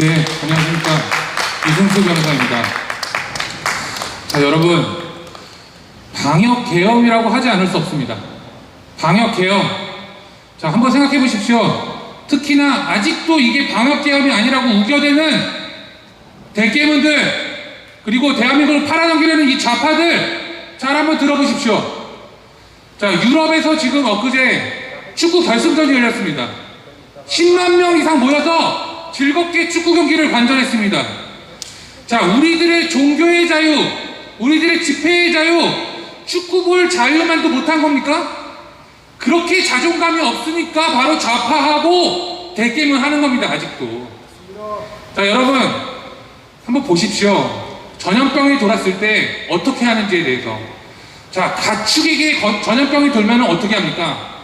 네, 안녕하십니까. 이승수 변호사입니다. 자, 여러분. 방역계엄이라고 하지 않을 수 없습니다. 방역계엄. 자, 한번 생각해 보십시오. 특히나 아직도 이게 방역계엄이 아니라고 우겨대는 대깨문들, 그리고 대한민국을 팔아넘기려는 이 좌파들, 잘 한번 들어보십시오. 자, 유럽에서 지금 엊그제 축구 결승전이 열렸습니다. 10만 명 이상 모여서 즐겁게 축구 경기를 관전했습니다. 자, 우리들의 종교의 자유, 우리들의 집회의 자유, 축구 볼 자유만도 못한 겁니까? 그렇게 자존감이 없으니까 바로 좌파하고 대깨문 하는 겁니다, 아직도. 자, 여러분, 한번 보십시오. 전염병이 돌았을 때 어떻게 하는지에 대해서. 자, 가축에게 거- 전염병이 돌면 어떻게 합니까?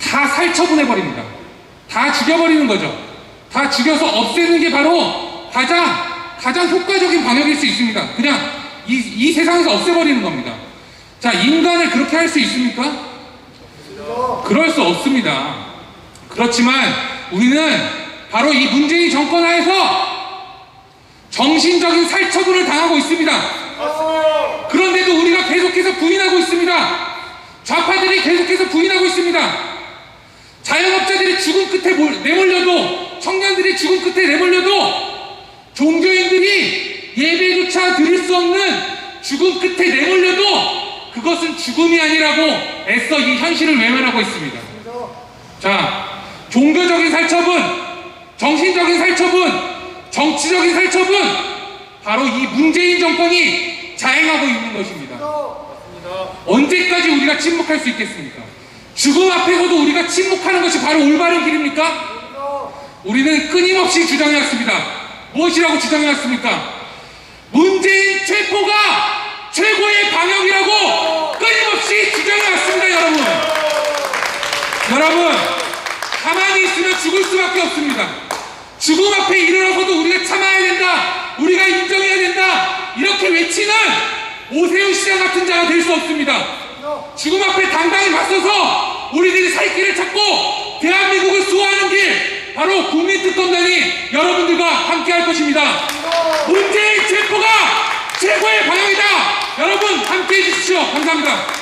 다 살처분해버립니다. 다 죽여버리는 거죠. 다 죽여서 없애는 게 바로 가장, 가장 효과적인 방역일 수 있습니다. 그냥 이, 이 세상에서 없애버리는 겁니다. 자, 인간을 그렇게 할 수 있습니까? 그럴 수 없습니다. 그렇지만 우리는 바로 이 문재인 정권 하에서 정신적인 살처분을 당하고 있습니다. 그런데도 우리가 계속해서 부인하고 있습니다. 좌파들이 계속해서 부인하고 있습니다. 자영업자들이 죽음 끝에 몰- 내몰려도 죽음 끝에 내몰려도 종교인들이 예배조차 드릴 수 없는 죽음 끝에 내몰려도 그것은 죽음이 아니라고 애써 이 현실을 외면하고 있습니다. 자, 종교적인 살처분, 정신적인 살처분, 정치적인 살처분, 바로 이 문재인 정권이 자행하고 있는 것입니다. 언제까지 우리가 침묵할 수 있겠습니까? 죽음 앞에서도 우리가 침묵하는 것이 바로 올바른 길입니까? 우리는 끊임없이 주장해왔습니다. 무엇이라고 주장해왔습니까? 문재인 체포가 최고의 방역이라고 끊임없이 주장해왔습니다, 여러분. 여러분, 가만히 있으면 죽을 수밖에 없습니다. 죽음 앞에 이르러서도 우리가 참아야 된다. 우리가 인정해야 된다. 이렇게 외치는 오세훈 시장 같은 자가 될 수 없습니다. 죽음 앞에 당당히 맞서서 우리들이 살 길을 찾고 대한민국을 바로 국민특검단이 여러분들과 함께 할 것입니다. 문재인 체포가 최고의 방향이다. 여러분 함께 해주십시오. 감사합니다.